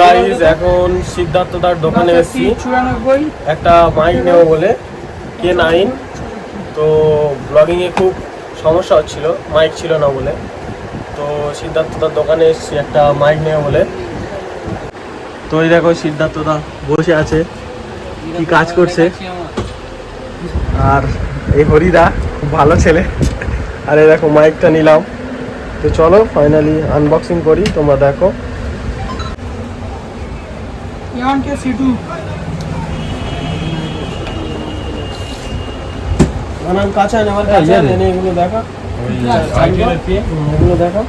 Guys এখন সিদ্ধার্থ তার দোকানে এসেছি। একটা মাইক নেব বলে। কে নাইন তো ব্লগিংয়ে খুব সমস্যা হচ্ছিল মাইক ছিল না বলে। তো সিদ্ধার্থ তার দোকানে এসেছি একটা মাইক নেব বলে। তো এই দেখো সিদ্ধার্থ দা বসে আছে কি কাজ করছে। আর এই হরিদা খুব ভালো ছেলে। আর এই দেখো মাইকটা নিলাম। তো চলো ফাইনালি আনবক্সিং করি তোমরা দেখো। ইয়ান কে সিটু বানান কাঁচা নেওয়ার কাছে এনে এগুলো দেখা এগুলো দেখা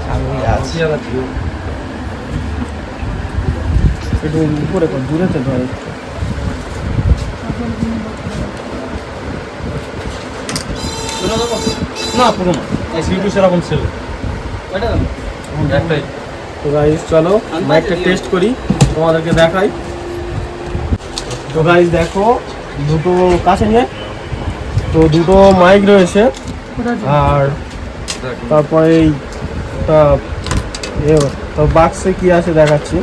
একটু উপরে কর দূরেতে ধর। না পুরো না এই সিটু সেরকম ছিল একটাই তো গাইজ চলো মাইকটা টেস্ট করি তোমাদেরকে দেখাই তো গাইজ দেখো, দুটো কাছে নিয়ে, তো দুটো মাইক রয়েছে, আর তারপরে তো বাক্সে কি আছে দেখাচ্ছি।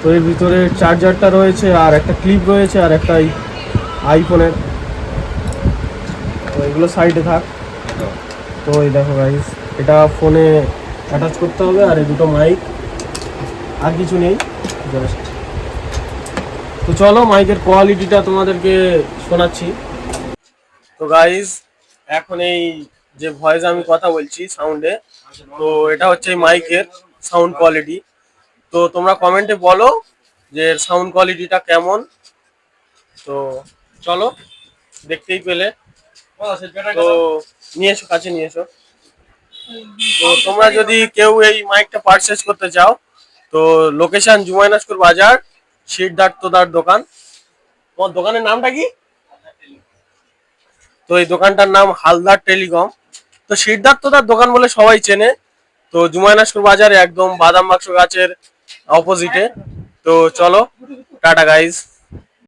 তো এর ভিতরে চার্জারটা রয়েছে, আর একটা ক্লিপ রয়েছে, আর একটা আইফোনের তো এগুলো সাইডে থাক। তো এই দেখো গাইস এটা ফোনে অ্যাটাচ করতে হবে, আর এই দুটো মাইক আর কিছু নেই, জাস্ট তো চলো মাইকের কোয়ালিটিটা তোমাদেরকে শোনাচ্ছি। তো গাইস এখন এই যে ভয়েস আমি কথা বলছি সাউন্ডে তো এটা হচ্ছে এই মাইকের সাউন্ড কোয়ালিটি তো তোমরা কমেন্টে বলো যে সাউন্ড কোয়ালিটিটা কেমন। তো চলো, দেখতেই পেলে। তো নিয়ে এসো, কাছে নিয়ে এসো। তো তোমরা যদি কেউ এই মাইকটা পারচেস করতে চাও, তো লোকেশন জুমাইনাসপুর বাজার সিদ্ধার্থদার দোকান। তোমার দোকানের নামটা কি? তো এই দোকানটার নাম হালদার টেলিকম। তো সিদ্ধার্থ দার দোকান বলে সবাই চেনে। তো জুমায়নাসুর বাজারে একদম বাদাম বাক্স গাছের অপোজিটে তো চলো, টাটা গাইজ